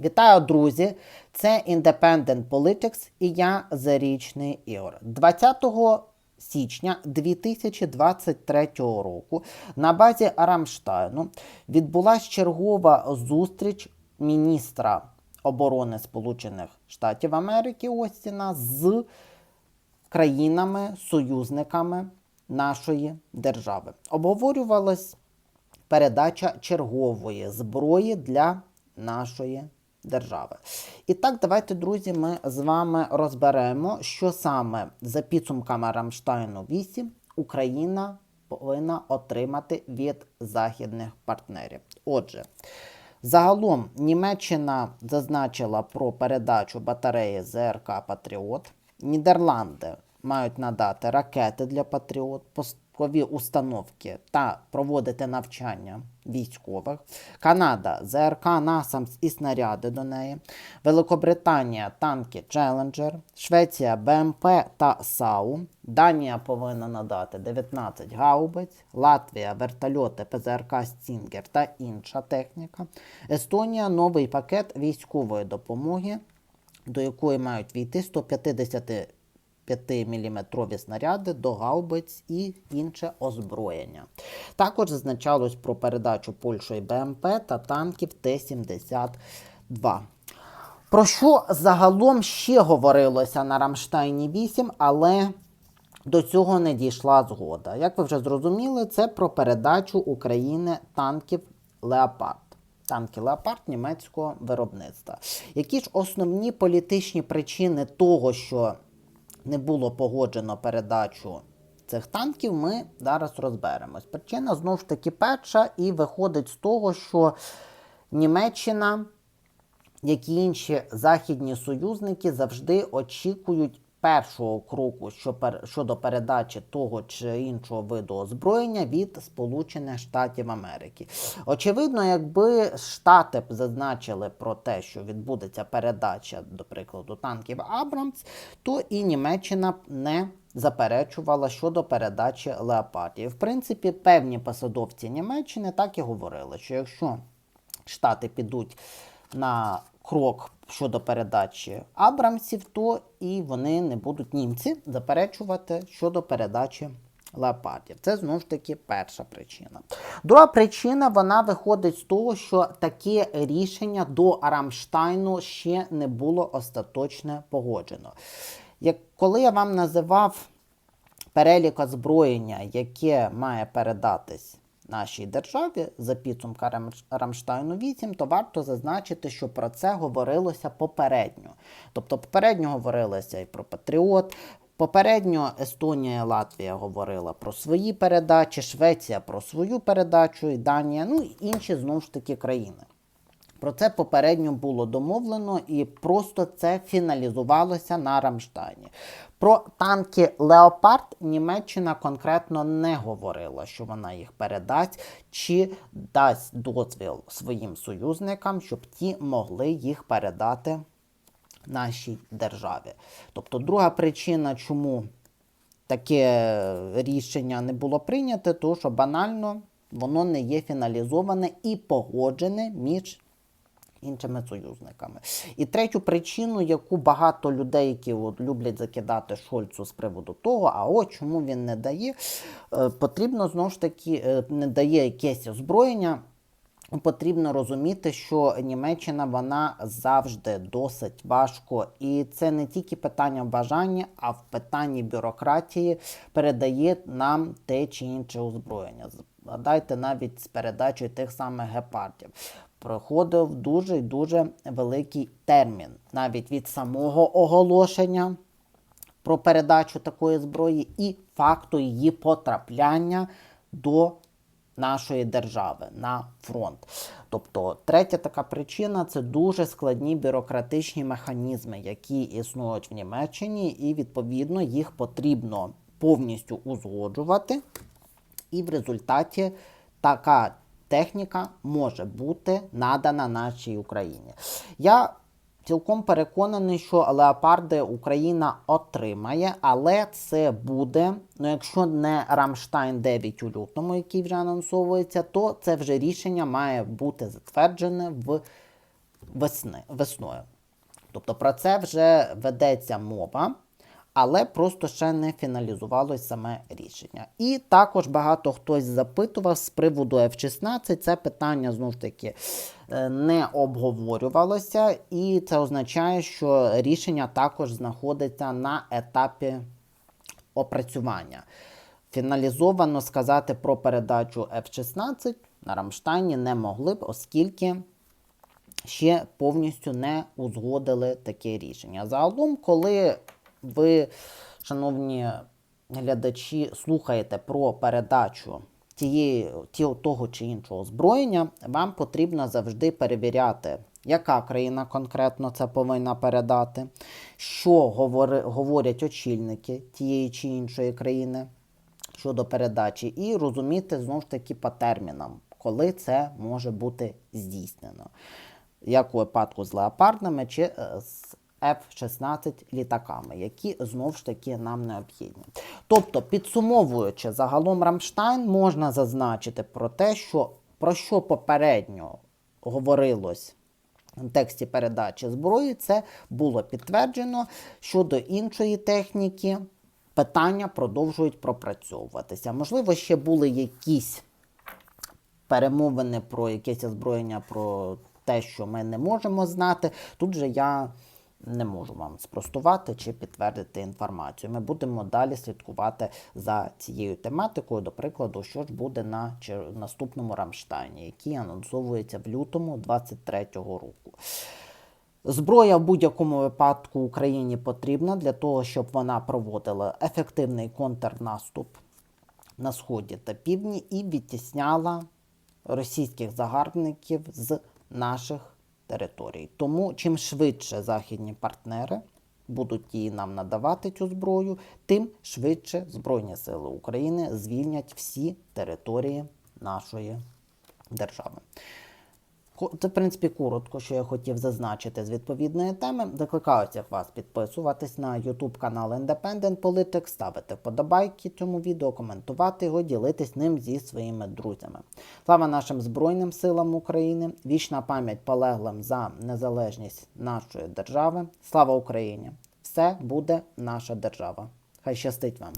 Вітаю, друзі! Це Independent Politics і я Зарічний Ігор. 20 січня 2023 року на базі Рамштайну відбулася чергова зустріч міністра оборони Сполучених Штатів Америки Остіна з країнами-союзниками нашої держави. Обговорювалась передача чергової зброї для нашої держави. І так, давайте, друзі, ми з вами розберемо, що саме за підсумками Рамштайну 8 Україна повинна отримати від західних партнерів. Отже, загалом Німеччина зазначила про передачу батареї ЗРК Патріот. Нідерланди мають надати ракети для Патріот, військові установки та проводити навчання військових, Канада, ЗРК Насамс і снаряди до неї, Великобританія, танки Челленджер, Швеція, БМП та САУ. Данія повинна надати 19 гаубиць, Латвія, вертольоти, ПЗРК Стінгер та інша техніка. Естонія новий пакет військової допомоги, до якої мають війти 150 5-мм снаряди до гаубиць і інше озброєння. Також зазначалось про передачу Польщею БМП та танків Т-72. Про що загалом ще говорилося на Рамштайні 8, але до цього не дійшла згода. Як ви вже зрозуміли, це про передачу України танків Леопард. Танки Леопард німецького виробництва. Які ж основні політичні причини того, що не було погоджено передачу цих танків, ми зараз розберемось. Причина знову ж таки перша, і виходить з того, що Німеччина, як і інші західні союзники, завжди очікують першого кроку щодо передачі того чи іншого виду озброєння від Сполучених Штатів Америки. Очевидно, якби Штати б зазначили про те, що відбудеться передача, до прикладу, танків Абрамс, то і Німеччина б не заперечувала щодо передачі леопардів. В принципі, певні посадовці Німеччини так і говорили, що якщо Штати підуть на крок щодо передачі Абрамсів, то і вони не будуть німці заперечувати щодо передачі леопардів. Це знову ж таки перша причина. Друга причина вона виходить з того, що таке рішення до Рамштайну ще не було остаточно погоджено. Як коли я вам називав перелік озброєння, яке має передатись нашій державі за підсумками Рамштайну 8, то варто зазначити, що про це говорилося попередньо. Тобто, попередньо говорилося і про Патріот. Попередньо Естонія Латвія говорила про свої передачі, Швеція про свою передачу, і Данія, ну і інші знову ж таки країни. Про це попередньо було домовлено і просто це фіналізувалося на Рамштайні. Про танки Леопард Німеччина конкретно не говорила, що вона їх передасть, чи дасть дозвіл своїм союзникам, щоб ті могли їх передати нашій державі. Тобто, друга причина, чому таке рішення не було прийнято, то що банально воно не є фіналізоване і погоджене між іншими союзниками. І третю причину, яку багато людей, які от люблять закидати Шольцу з приводу того, а от чому він не дає, е, потрібно знову ж таки е, не дає якесь озброєння. Потрібно розуміти, що Німеччина вона завжди досить важко, і це не тільки питання бажання, а в питанні бюрократії передає нам те чи інше озброєння. Згадайте навіть з передачею тих самих гепардів проходив дуже дуже великий термін, навіть від самого оголошення про передачу такої зброї і факту її потрапляння до нашої держави на фронт. Тобто, третя така причина це дуже складні бюрократичні механізми, які існують в Німеччині, і відповідно їх потрібно повністю узгоджувати. І в результаті така техніка може бути надана нашій Україні. Я цілком переконаний, що леопарди Україна отримає, але це буде, ну якщо не Рамштайн 9 у лютому, який вже анонсовується, то це вже рішення має бути затверджене в весни, весною. Тобто про це вже ведеться мова, але просто ще не фіналізувалось саме рішення. І також багато хтось запитував з приводу F-16. Це питання знову ж таки е, не обговорювалося, і це означає, що рішення також знаходиться на етапі опрацювання. Фіналізовано сказати про передачу F-16 на Рамштайні не могли б, оскільки ще повністю не узгодили таке рішення. Загалом, коли ви, шановні глядачі, слухаєте про передачу тієї, ті- того чи іншого озброєння, вам потрібно завжди перевіряти, яка країна конкретно це повинна передати, що говорять очільники тієї чи іншої країни щодо передачі, і розуміти знову ж таки по термінам, коли це може бути здійснено. Як у випадку з леопардними чи е, з F-16 літаками, які знову ж таки нам необхідні. Тобто, підсумовуючи загалом Рамштайн, можна зазначити про те, що про що попередньо говорилось в тексті передачі зброї, це було підтверджено. Щодо іншої техніки, питання продовжують пропрацьовуватися. Можливо, ще були якісь перемовини про якесь озброєння, про те, що ми не можемо знати. Тут же я не можу вам спростувати чи підтвердити інформацію. Ми будемо далі слідкувати за цією тематикою, до прикладу, що ж буде на наступному Рамштайні, який анонсовується в лютому 2023 року. Зброя в будь-якому випадку Україні потрібна для того, щоб вона проводила ефективний контрнаступ на сході та півдні і відтісняла російських загарбників з наших територій. Тому чим швидше західні партнери будуть її нам надавати цю зброю, тим швидше Збройні Сили України звільнять всі території нашої держави. Це, в принципі, коротко, що я хотів зазначити з відповідної теми. Закликаю всіх вас підписуватись на YouTube канал Independent Politics, ставити вподобайки цьому відео, коментувати його, ділитись ним зі своїми друзями. Слава нашим Збройним силам України! Вічна пам'ять полеглим за незалежність нашої держави. Слава Україні! Все буде наша держава. Хай щастить вам!